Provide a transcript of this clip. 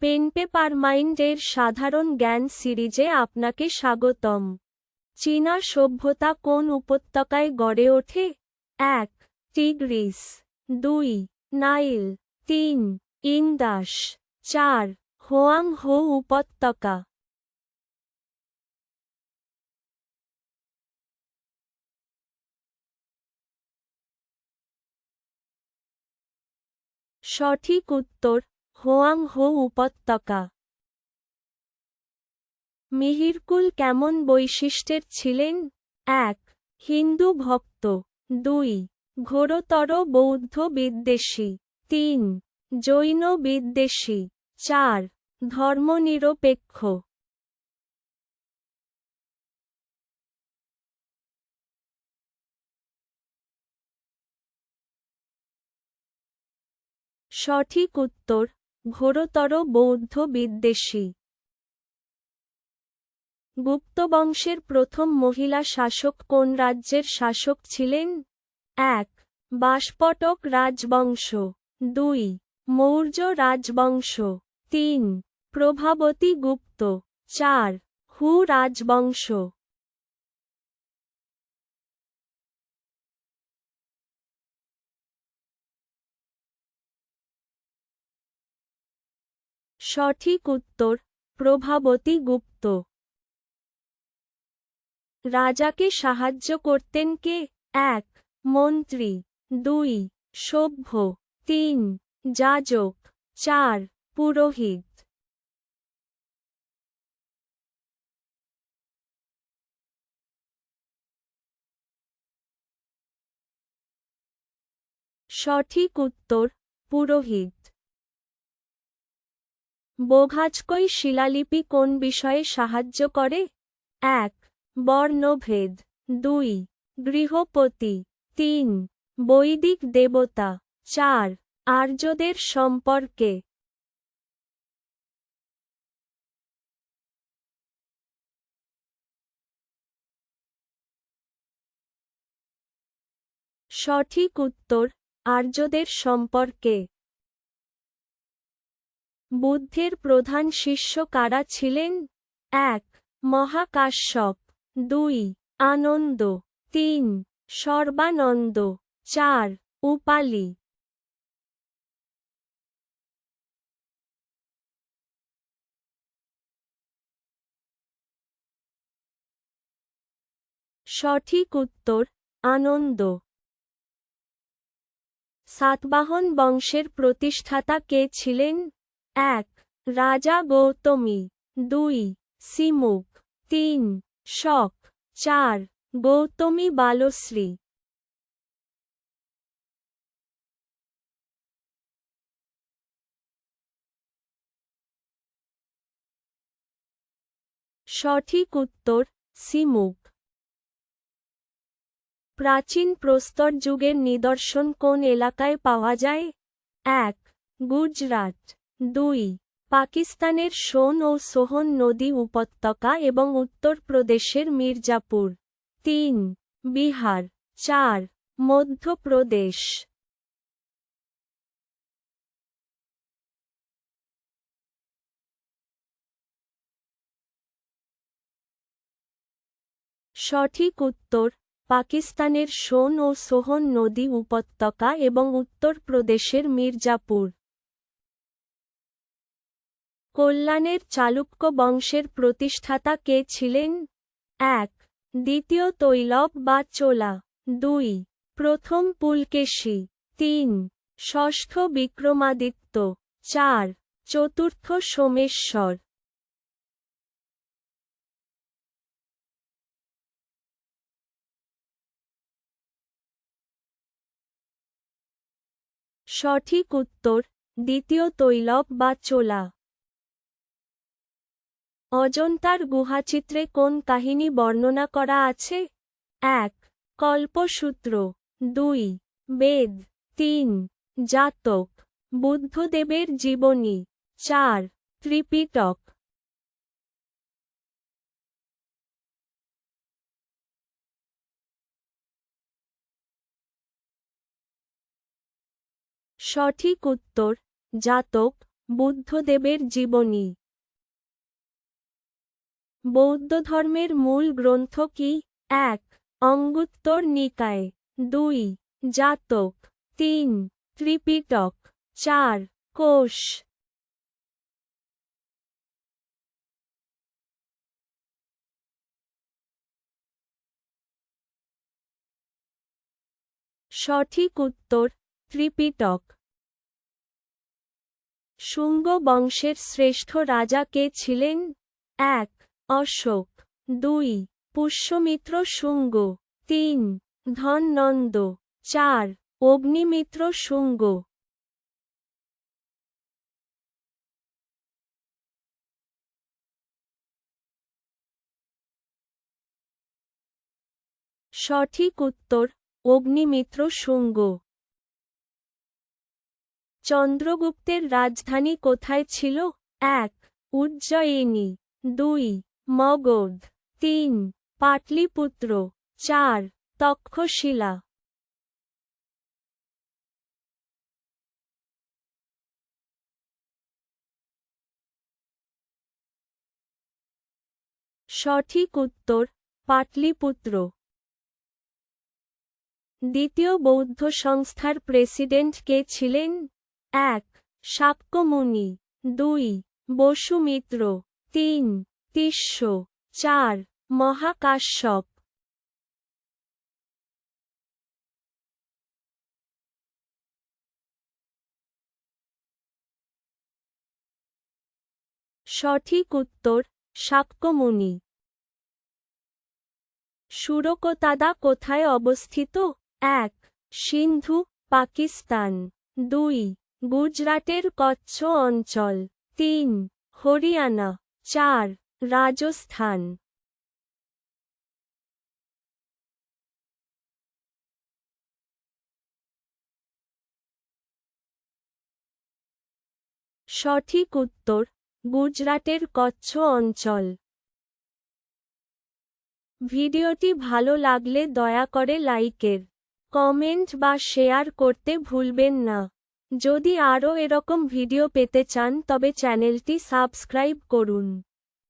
Pen paper মাইন্ডের সাধারণ জ্ঞান সিরিজে আপনাকে স্বাগতম। চীনা সভ্যতা কোন উপত্যকায় গড়ে ওঠে? এক, টিগ্রিস। দুই, নাইল। তিন, ইন্দাস। চার হোয়াং হো উপত্যকা। সঠিক উত্তর হোয়াং হো উপত্যকা। মিহিরকুল কেমন বৈশিষ্ট্যের ছিলেন? এক, হিন্দু ভক্ত। দুই, ঘোরতর বৌদ্ধ বিদ্বেষী। তিন, জৈন বিদ্বেষী। চার, ধর্মনিরপেক্ষ। সঠিক উত্তর ঘোরতর বৌদ্ধ বিদ্বেষী গুপ্তবংশের প্রথম মহিলা শাসক কোন রাজ্যের শাসক ছিলেন? এক বাষ্পটক রাজবংশ। দুই, মৌর্য রাজবংশ। তিন, প্রভাবতী গুপ্ত। চার, হু রাজবংশ। সঠিক উত্তর, প্রভাবতী গুপ্ত। রাজাকে সাহায্য করতেন কে? এক, মন্ত্রী। দুই, সভ্য। তিন, যাজক। চার, পুরোহিত। সঠিক উত্তর, পুরোহিত। বোঘাজকই শিলালিপি কোন বিষয়ে সাহায্য করে? এক, বর্ণভেদ। দুই, গৃহপতি। তিন, বৈদিক দেবতা। চার, আর্যদের সম্পর্কে। সঠিক উত্তর, আর্যদের সম্পর্কে। বুদ্ধের প্রধান শিষ্য কারা ছিলেন? এক, মহাকাশ্যপ। দুই, আনন্দ। তিন, সর্বানন্দ। চার, উপালি। সঠিক উত্তর, আনন্দ। সাতবাহন বংশের প্রতিষ্ঠাতা কে ছিলেন? এক, রাজা গৌতমী। দুই, সিমুক। তিন, শক। চার, গৌতমী বালশ্রী। সঠিক উত্তর, সিমুক। প্রাচীন প্রস্তর যুগের নিদর্শন কোন এলাকায় পাওয়া যায়? এক, গুজরাট। দুই, পাকিস্তানের সোন ও সোহন নদী উপত্যকা এবং উত্তরপ্রদেশের মির্জাপুর। তিন, বিহার। চার, মধ্যপ্রদেশ। সঠিক উত্তর, পাকিস্তানের সোন ও সোহন নদী উপত্যকা এবং উত্তরপ্রদেশের মির্জাপুর। কল্যাণের চালুক্য বংশের প্রতিষ্ঠাতা কে ছিলেন? এক, দ্বিতীয় তৈলব বা চোলা। দুই, প্রথম পুলকেশী। তিন, ষষ্ঠ বিক্রমাদিত্য। চার, চতুর্থ সোমেশ্বর। সঠিক উত্তর, দ্বিতীয় তৈলব বা চোলা। অজন্তার গুহাচিত্রে কোন কাহিনী বর্ণনা করা আছে? এক, কল্পসূত্র। দুই, বেদ। তিন, জাতক। বুদ্ধদেবের জীবনী। চার, ত্রিপিটক। সঠিক উত্তর, জাতক, বুদ্ধদেবের জীবনী। বৌদ্ধ ধর্মের মূল গ্রন্থ কি? এক। অঙ্গুত্তর নিকায়। দুই। জাতক। তিন। ত্রিপিটক। চার। কোষ। সঠিক উত্তর, ত্রিপিটক। শুঙ্গ বংশের শ্রেষ্ঠ রাজা কে ছিলেন? এক। অশোক, দুই, পুষ্যমিত্র শুঙ্গ, তিন, ধননন্দ, চার, অগ্নিমিত্র শুঙ্গ। সঠিক উত্তর, অগ্নিমিত্র শুঙ্গ। চন্দ্রগুপ্তের রাজধানী কোথায় ছিল? এক, উজ্জয়িনী। দুই মগধ। তিন, পাটলিপুত্র। চার, তক্ষশিলা। সঠিক উত্তর, পাটলিপুত্র। দ্বিতীয় বৌদ্ধ সংস্থার প্রেসিডেন্ট কে ছিলেন? এক শাক্যমুনি দুই, বসুমিত্র। তিন তিস্য চার, মহাকাশ্যপ। সঠিক উত্তর শাক্যমুনি সুরকতাদা কোথায় অবস্থিত? এক, সিন্ধু, পাকিস্তান। দুই, গুজরাটের কচ্ছ অঞ্চল। তিন, হরিয়ানা। চার রাজস্থান সঠিক উত্তর, গুজরাটের কচ্ছ অঞ্চল। ভিডিওটি ভালো লাগলে দয়া করে লাইকের, কমেন্ট বা শেয়ার করতে ভুলবেন না। যদি আরও এরকম ভিডিও পেতে চান তবে চ্যানেলটি সাবস্ক্রাইব করুন।